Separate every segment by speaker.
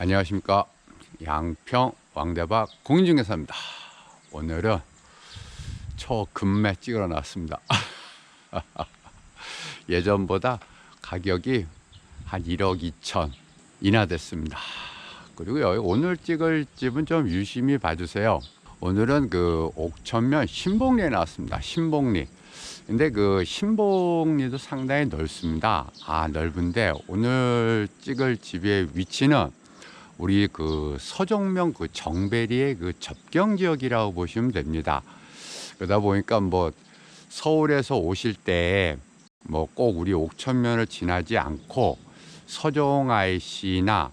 Speaker 1: 안녕하십니까. 양평 왕대박 공인중개사입니다. 오늘은 초금매 찍으러 나왔습니다. 예전보다 가격이 한 1억 2천 인하됐습니다. 그리고 오늘 찍을 집은 좀 유심히 봐주세요. 오늘은 그 옥천면 신봉리에 나왔습니다. 신봉리. 근데 그 신봉리도 상당히 넓습니다. 아, 넓은데 오늘 찍을 집의 위치는 우리 그 서정면 그 정배리의 그 접경 지역이라고 보시면 됩니다. 그러다 보니까 뭐 서울에서 오실 때 뭐 꼭 우리 옥천면을 지나지 않고 서종 IC나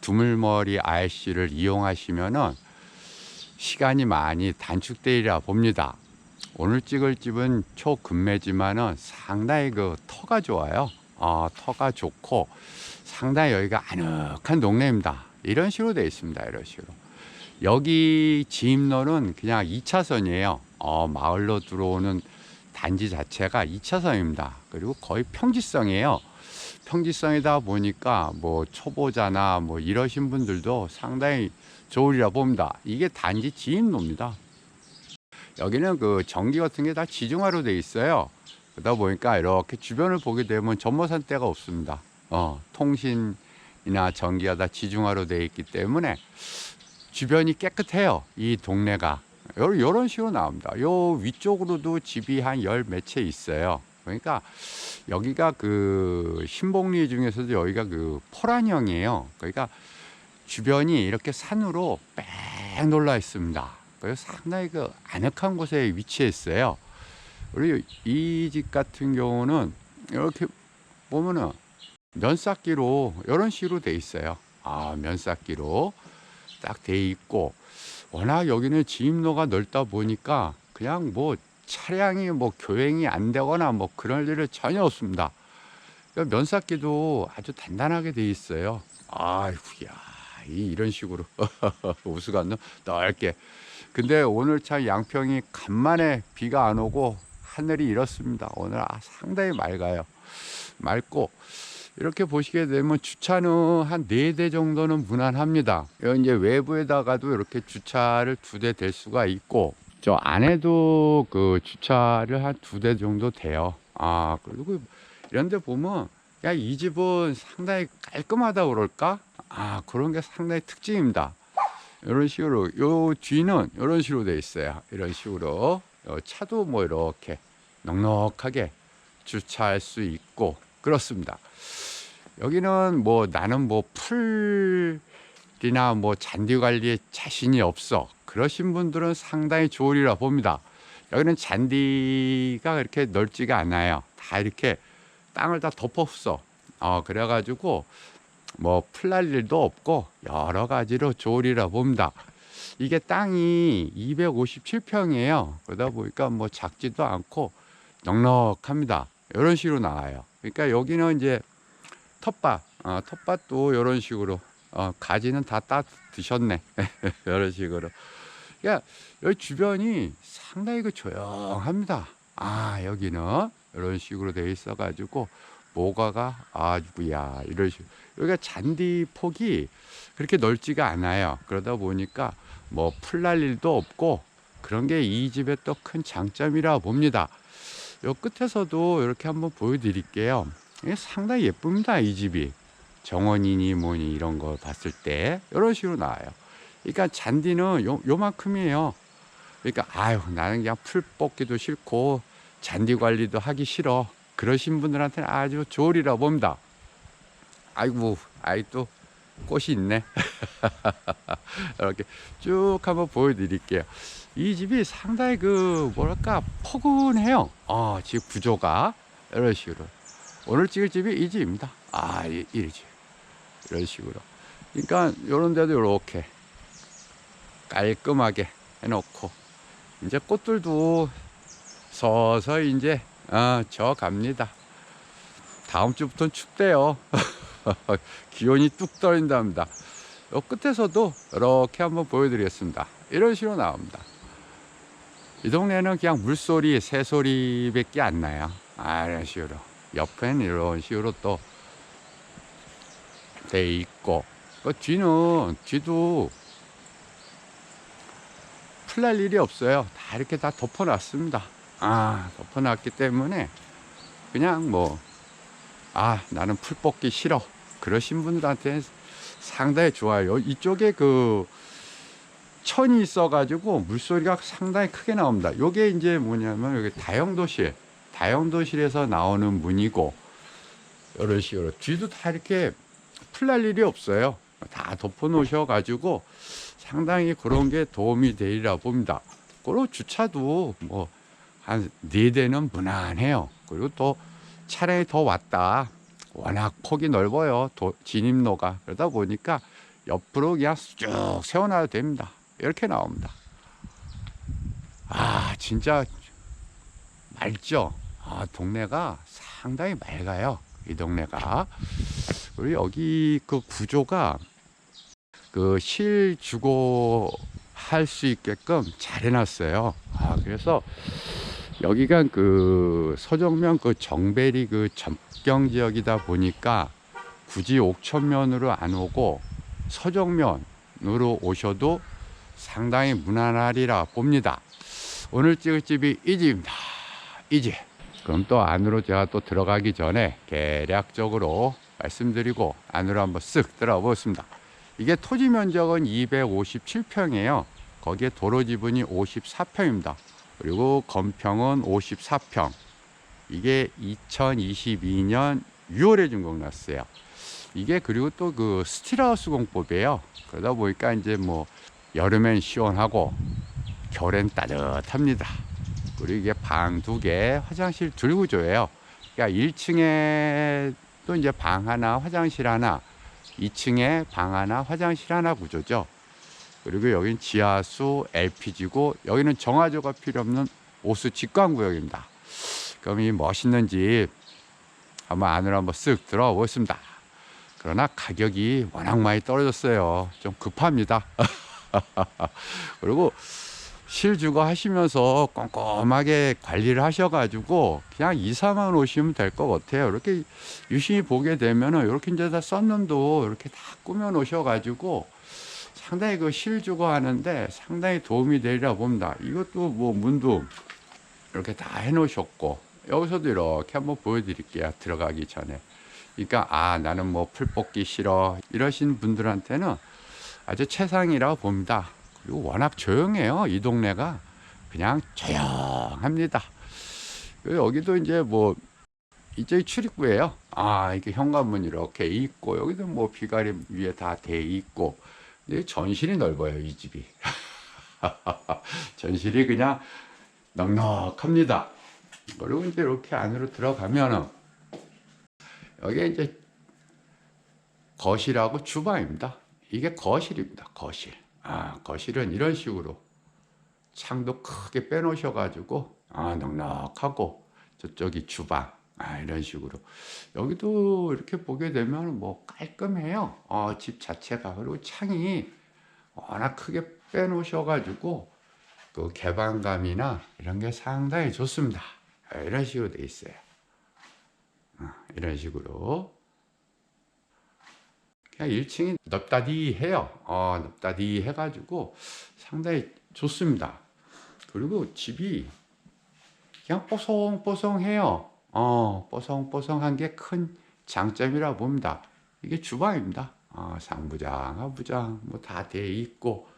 Speaker 1: 두물머리 IC를 이용하시면은 시간이 많이 단축되리라 봅니다. 오늘 찍을 집은 초금매지만은 상당히 그 터가 좋아요. 어, 터가 좋고 상당히 여기가 아늑한 동네입니다. 이런 식으로 되어 있습니다. 이런 식으로. 여기 진입로는 그냥 2차선이에요. 어, 마을로 들어오는 단지 자체가 2차선입니다. 그리고 거의 평지성이에요. 평지성이다 보니까 뭐 초보자나 뭐 이러신 분들도 상당히 좋으리라 봅니다. 이게 단지 진입로입니다. 여기는 그 전기 같은 게 다 지중화로 돼 있어요. 그러다 보니까 이렇게 주변을 보게 되면 전모산 데가 없습니다. 어, 통신 이나 전기가 다 지중화로 돼 있기 때문에 주변이 깨끗해요. 이 동네가. 요- 요런 식으로 나옵니다. 요 위쪽으로도 집이 한 열 몇 채 있어요. 그러니까 여기가 그 신봉리 중에서도 여기가 그 포란형이에요. 그러니까 주변이 이렇게 산으로 뺑 놀라 있습니다. 그래서 상당히 그 아늑한 곳에 위치해 있어요. 그리고 이 집 같은 경우는 이렇게 보면은 면쌓기로 이런 식으로 돼 있어요. 아, 면쌓기로 딱 돼 있고 워낙 여기는 진입로가 넓다 보니까 그냥 뭐 차량이 뭐 교행이 안 되거나 뭐 그럴 일은 전혀 없습니다. 그러니까 면쌓기도 아주 단단하게 돼 있어요. 아이고야, 이- 이런 식으로 우스관도 넓게. 근데 오늘 참 양평이 간만에 비가 안 오고 하늘이 이렇습니다. 오늘 아, 상당히 맑아요. 맑고 이렇게 보시게 되면 주차는 한 네 대 정도는 무난합니다. 이제 외부에다가도 이렇게 주차를 두 대 될 수가 있고 저 안에도 그 주차를 한 두 대 정도 돼요. 아 그리고 이런데 보면 야 이 집은 상당히 깔끔하다 그럴까? 아 그런 게 상당히 특징입니다. 이런 식으로 요 뒤는 이런 식으로 돼 있어요. 이런 식으로 요 차도 뭐 이렇게 넉넉하게 주차할 수 있고 그렇습니다. 여기는 뭐 나는 뭐 풀이나 뭐 잔디 관리에 자신이 없어 그러신 분들은 상당히 좋으리라 봅니다. 여기는 잔디가 그렇게 넓지가 않아요. 다 이렇게 땅을 다 덮었어. 어 그래가지고 뭐 풀날 일도 없고 여러 가지로 좋으리라 봅니다. 이게 땅이 257평이에요. 그러다 보니까 뭐 작지도 않고 넉넉합니다. 이런 식으로 나와요. 그러니까 여기는 이제 텃밭, 어, 텃밭도 이런 식으로 어, 가지는 다 따 드셨네. 이런 식으로. 야, 여기 주변이 상당히 그 조용합니다. 아, 여기는 이런 식으로 돼 있어가지고 모가가 아주야 이런 식으로. 여기가 잔디 폭이 그렇게 넓지가 않아요. 그러다 보니까 뭐 풀 날 일도 없고 그런 게 이 집의 또 큰 장점이라 봅니다. 요 끝에서도 이렇게 한번 보여드릴게요. 상당히 예쁩니다. 이 집이 정원이니 뭐니 이런 거 봤을 때 이런 식으로 나와요. 그러니까 잔디는 요, 요만큼이에요. 그러니까 아유 나는 그냥 풀 뽑기도 싫고 잔디 관리도 하기 싫어. 그러신 분들한테는 아주 좋으리라 봅니다. 아이고, 아이 또 꽃이 있네. 이렇게 쭉 한번 보여드릴게요. 이 집이 상당히 그 뭐랄까 포근해요. 어, 집 구조가 이런 식으로. 오늘 찍을 집이 이 집입니다. 아, 이, 이 집. 이런 식으로. 그러니까 이런 데도 이렇게 깔끔하게 해놓고 이제 꽃들도 서서히 이제 어, 저 갑니다. 다음 주부터는 춥대요. 기온이 뚝 떨어진답니다. 요 끝에서도 이렇게 한번 보여드리겠습니다. 이런 식으로 나옵니다. 이 동네는 그냥 물소리, 새소리밖에 안 나요. 아, 이런 식으로. 옆에는 이런 식으로 또 돼 있고 그 뒤는 뒤도 풀날 일이 없어요. 다 이렇게 다 덮어놨습니다. 아 덮어놨기 때문에 그냥 뭐 아 나는 풀 뽑기 싫어 그러신 분들한테 상당히 좋아요. 이쪽에 그 천이 있어가지고 물소리가 상당히 크게 나옵니다. 요게 이제 뭐냐면 여기 다용도실, 다용도실에서 나오는 문이고 이런 식으로 뒤도 다 이렇게 풀날 일이 없어요. 다 덮어 놓으셔 가지고 상당히 그런 게 도움이 되리라 봅니다. 그리고 주차도 뭐 한 네 대는 무난해요. 그리고 또 차량이 더 왔다. 워낙 폭이 넓어요. 도, 진입로가 그러다 보니까 옆으로 그냥 쭉 세워놔도 됩니다. 이렇게 나옵니다. 아 진짜 맑죠. 아 동네가 상당히 맑아요. 이 동네가 그리고 여기 그 구조가 그 실 주고 할 수 있게끔 잘 해놨어요. 아 그래서 여기가 그 서정면 그 정배리 그 접경 지역이다 보니까 굳이 옥천면으로 안 오고 서정면으로 오셔도 상당히 무난하리라 봅니다. 오늘 찍을 집이 이 집입니다. 이 집. 그럼 또 안으로 제가 또 들어가기 전에 대략적으로 말씀드리고 안으로 한번 쓱 들어가 보겠습니다. 이게 토지 면적은 257평이에요. 거기에 도로 지분이 54평입니다. 그리고 건평은 54평. 이게 2022년 6월에 준공 났어요. 이게 그리고 또 그 스틸하우스 공법이에요. 그러다 보니까 이제 뭐 여름엔 시원하고 겨울엔 따뜻합니다. 그리고 이게 방 두 개, 화장실 둘 구조예요. 그러니까 1층에 또 이제 방 하나, 화장실 하나, 2층에 방 하나, 화장실 하나 구조죠. 그리고 여긴 지하수 LPG고 여기는 정화조가 필요 없는 오수 직관 구역입니다. 그럼 이 멋있는 집 한번 안으로 한번 쓱 들어가 보겠습니다. 그러나 가격이 워낙 많이 떨어졌어요. 좀 급합니다. 그리고 실주거 하시면서 꼼꼼하게 관리를 하셔가지고 그냥 2, 4만 오시면 될 것 같아요. 이렇게 유심히 보게 되면은 이렇게 이제 다 썬룸도 이렇게 다 꾸며 놓으셔가지고 상당히 그 실주거 하는데 상당히 도움이 되리라 봅니다. 이것도 뭐 문도 이렇게 다 해놓으셨고 여기서도 이렇게 한번 보여드릴게요. 들어가기 전에. 그러니까 아 나는 뭐 풀 뽑기 싫어 이러신 분들한테는 아주 최상이라고 봅니다. 워낙 조용해요. 이 동네가 그냥 조용합니다. 그리고 여기도 이제 뭐 이쪽이 출입구예요. 아 이게 현관문 이렇게 있고 여기도 뭐 비가리 위에 다 돼 있고 전실이 넓어요 이 집이. 전실이 그냥 넉넉합니다. 그리고 이제 이렇게 안으로 들어가면은 여기 이제 거실하고 주방입니다. 이게 거실입니다. 거실. 아, 거실은 이런 식으로 창도 크게 빼놓으셔가지고 아, 넉넉하고 저쪽이 주방. 아, 이런 식으로. 여기도 이렇게 보게 되면 뭐 깔끔해요. 어, 집 자체가. 그리고 창이 워낙 크게 빼놓으셔가지고 그 개방감이나 이런 게 상당히 좋습니다. 아, 이런 식으로 돼 있어요. 아, 이런 식으로. 그냥 1층이 넓다디 해요. 어, 넓다디 해가지고 상당히 좋습니다. 그리고 집이 그냥 뽀송뽀송해요. 어, 뽀송뽀송한 게 큰 장점이라 봅니다. 이게 주방입니다. 어, 상부장, 하부장 뭐 다 돼 있고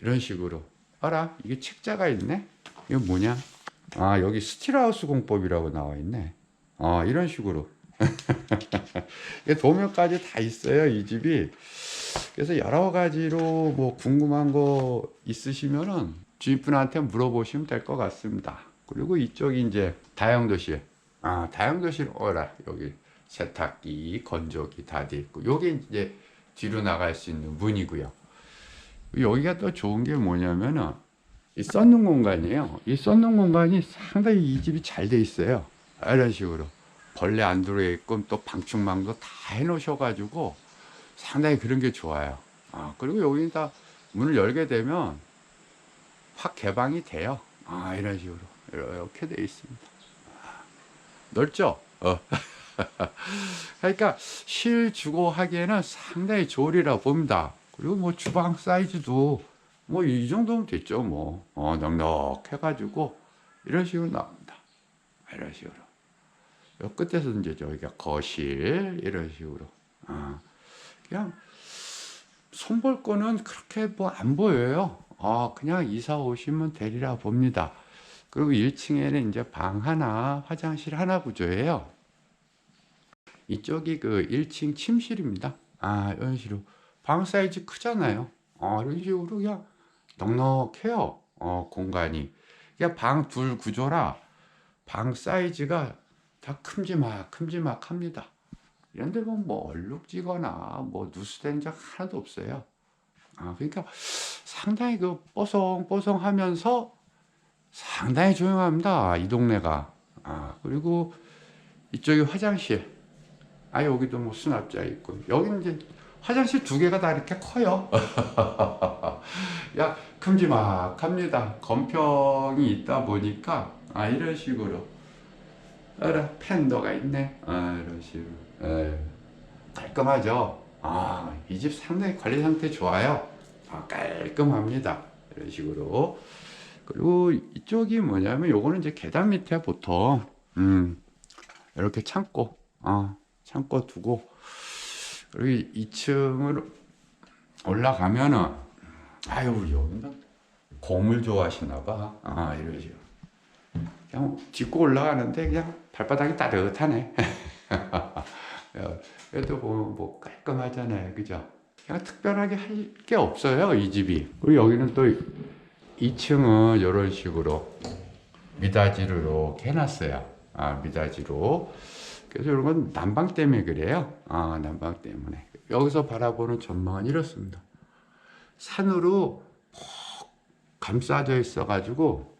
Speaker 1: 이런 식으로. 알아? 이게 책자가 있네. 이거 뭐냐? 아, 여기 스틸하우스 공법이라고 나와 있네. 어, 이런 식으로. 이게 도면까지 다 있어요, 이 집이. 그래서 여러 가지로 뭐 궁금한 거 있으시면은 주인분한테 물어보시면 될 것 같습니다. 그리고 이쪽이 이제 다용도실. 아, 다용도실 어라. 여기 세탁기, 건조기 다 돼 있고. 요게 이제 뒤로 나갈 수 있는 문이고요. 여기가 또 좋은 게 뭐냐면은 이 썬룸 공간이에요. 이 썬룸 공간이 상당히 이 집이 잘 돼 있어요. 이런 식으로. 벌레 안 들어있고 또 방충망도 다 해놓으셔가지고 상당히 그런 게 좋아요. 아, 그리고 여기 다 문을 열게 되면 확 개방이 돼요. 아, 이런 식으로. 이렇게 돼 있습니다. 아, 넓죠? 어. 그러니까 실 주고 하기에는 상당히 좋으리라 봅니다. 그리고 뭐 주방 사이즈도 뭐 이 정도면 됐죠. 뭐 어, 넉넉해가지고 이런 식으로 나옵니다. 이런 식으로. 요 끝에서 이제 저기가 거실 이런 식으로. 아, 그냥 손볼 거는 그렇게 뭐 안 보여요. 아, 그냥 이사 오시면 되리라 봅니다. 그리고 1층에는 이제 방 하나, 화장실 하나 구조예요. 이쪽이 그 1층 침실입니다. 아, 이런 식으로. 방 사이즈 크잖아요. 아, 이런 식으로 그냥 넉넉해요. 어, 공간이. 그냥 방 둘 구조라 방 사이즈가 다 큼지막, 큼지막 합니다. 이런 데 보면 뭐 얼룩지거나 뭐 누수된 적 하나도 없어요. 아, 그러니까 상당히 그 뽀송뽀송하면서 상당히 조용합니다. 이 동네가. 아, 그리고 이쪽이 화장실. 아, 여기도 뭐 수납자 있고. 여기는 이제 화장실 두 개가 다 이렇게 커요. 야, 큼지막합니다. 건평이 있다 보니까, 아, 이런 식으로. 알아, 팬더가 있네. 아, 이런 식으로. 에, 깔끔하죠? 아, 이 집 상당히 관리 상태 좋아요. 아, 깔끔합니다. 이런 식으로. 그리고 이쪽이 뭐냐면 요거는 이제 계단 밑에 보통 음 이렇게 창고 아 창고 두고 그리고 2층으로 올라가면은 아유 여기는 곰을 좋아하시나 봐 아 이런 식으로 그냥 짚고 올라가는데 그냥 발바닥이 따뜻하네 그래도 보면 뭐 깔끔하잖아요 그죠 그냥 특별하게 할 게 없어요 이 집이 그리고 여기는 또 2층은 이런 식으로 미닫이로 이렇게 해놨어요. 아, 미닫이로. 그래서 이런 건 난방 때문에 그래요. 아, 난방 때문에. 여기서 바라보는 전망은 이렇습니다. 산으로 푹 감싸져 있어가지고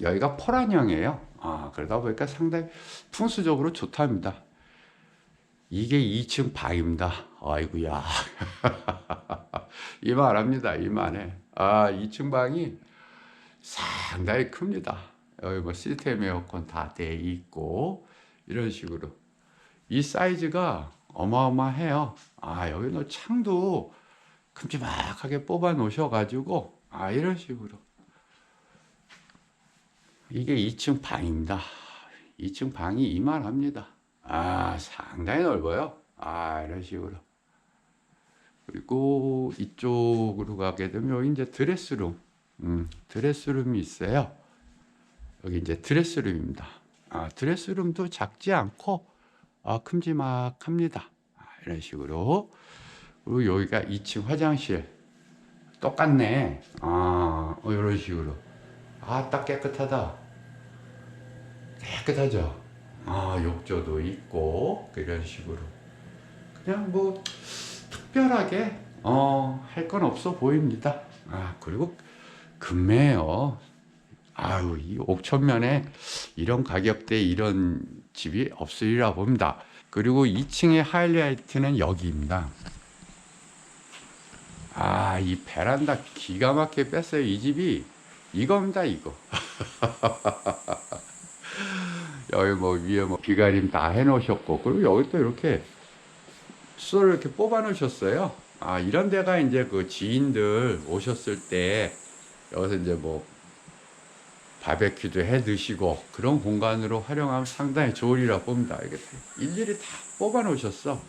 Speaker 1: 여기가 포란형이에요. 아, 그러다 보니까 상당히 풍수적으로 좋답니다. 이게 2층 방입니다. 아이고야. 이만합니다. 이만해. 아, 2층 방이 상당히 큽니다. 여기 뭐 시스템 에어컨 다 돼 있고 이런 식으로 이 사이즈가 어마어마해요. 아, 여기는 창도 큼지막하게 뽑아 놓으셔 가지고 아, 이런 식으로 이게 2층 방입니다. 2층 방이 이만합니다. 아, 상당히 넓어요. 아, 이런 식으로. 그리고 이쪽으로 가게 되면 이제 드레스룸, 음, 드레스룸이 있어요. 여기 이제 드레스룸입니다. 아, 드레스룸도 작지 않고 아, 큼지막합니다. 아, 이런 식으로. 그리고 여기가 2층 화장실. 똑같네. 아, 어, 이런 식으로. 아, 딱 깨끗하다. 깨끗하죠. 아, 욕조도 있고 이런 식으로. 그냥 뭐 특별하게 어, 할 건 없어 보입니다. 아, 그리고 금매요. 아유, 이 옥천면에 이런 가격대 이런 집이 없으리라 봅니다. 그리고 2층의 하이라이트는 여기입니다. 아, 이 베란다 기가 막히게 뺐어요. 이 집이 이겁니다, 이거. 여기 뭐 위에 뭐 비가림 다 해놓으셨고, 그리고 여기 또 이렇게 수를 이렇게 뽑아 놓으셨어요. 아, 이런 데가 이제 그 지인들 오셨을 때 여기서 이제 뭐 바베큐도 해 드시고 그런 공간으로 활용하면 상당히 좋으리라 봅니다. 이게 일일이 다 뽑아 놓으셨어.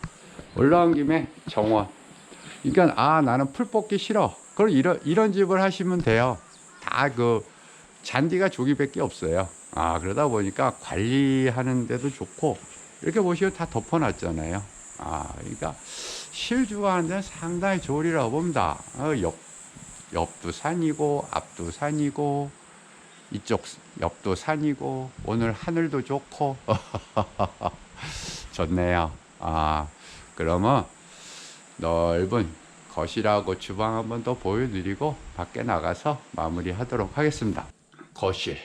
Speaker 1: 올라온 김에 정원. 그러니까 아 나는 풀 뽑기 싫어. 그럼 이런 이런 집을 하시면 돼요. 다 그 잔디가 조기밖에 없어요. 아 그러다 보니까 관리하는 데도 좋고 이렇게 보시면 다 덮어놨잖아요. 아 그러니까 실주하는 데는 상당히 좋으리라 봅니다. 어, 옆 옆도 산이고 앞도 산이고 이쪽 옆도 산이고 오늘 하늘도 좋고 좋네요. 아 그러면 넓은 거실하고 주방 한번 더 보여드리고 밖에 나가서 마무리 하도록 하겠습니다. 거실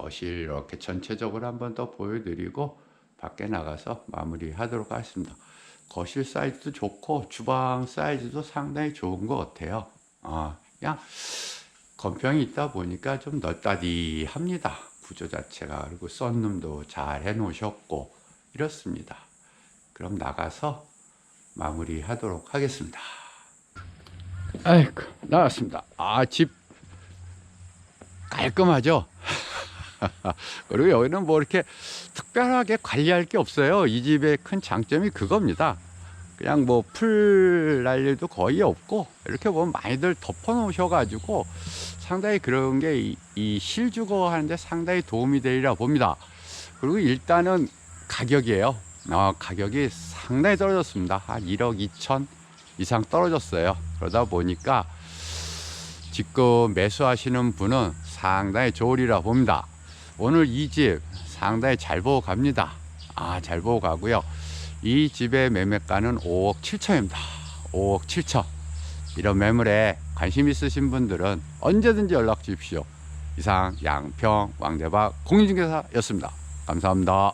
Speaker 1: 거실 이렇게 전체적으로 한번 더 보여드리고 밖에 나가서 마무리하도록 하겠습니다. 거실 사이즈도 좋고 주방 사이즈도 상당히 좋은 것 같아요. 아 그냥 건평이 있다 보니까 좀 넓다디합니다. 구조 자체가 그리고 썬룸도 잘 해놓으셨고 이렇습니다. 그럼 나가서 마무리하도록 하겠습니다. 아이고 나왔습니다. 아집 깔끔하죠. 그리고 여기는 뭐 이렇게 특별하게 관리할 게 없어요. 이 집의 큰 장점이 그겁니다. 그냥 뭐 풀 날 일도 거의 없고 이렇게 보면 많이들 덮어 놓으셔가지고 상당히 그런 게이 실주거 하는데 상당히 도움이 되리라 봅니다. 그리고 일단은 가격이에요. 어, 가격이 상당히 떨어졌습니다. 한 1억 2천 이상 떨어졌어요. 그러다 보니까 지금 매수하시는 분은 상당히 좋으리라 봅니다. 오늘 이 집 상당히 잘 보고 갑니다. 아, 잘 보고 가고요. 이 집의 매매가는 5억 7천입니다. 5억 7천. 이런 매물에 관심 있으신 분들은 언제든지 연락 주십시오. 이상 양평 왕대박 공인중개사였습니다. 감사합니다.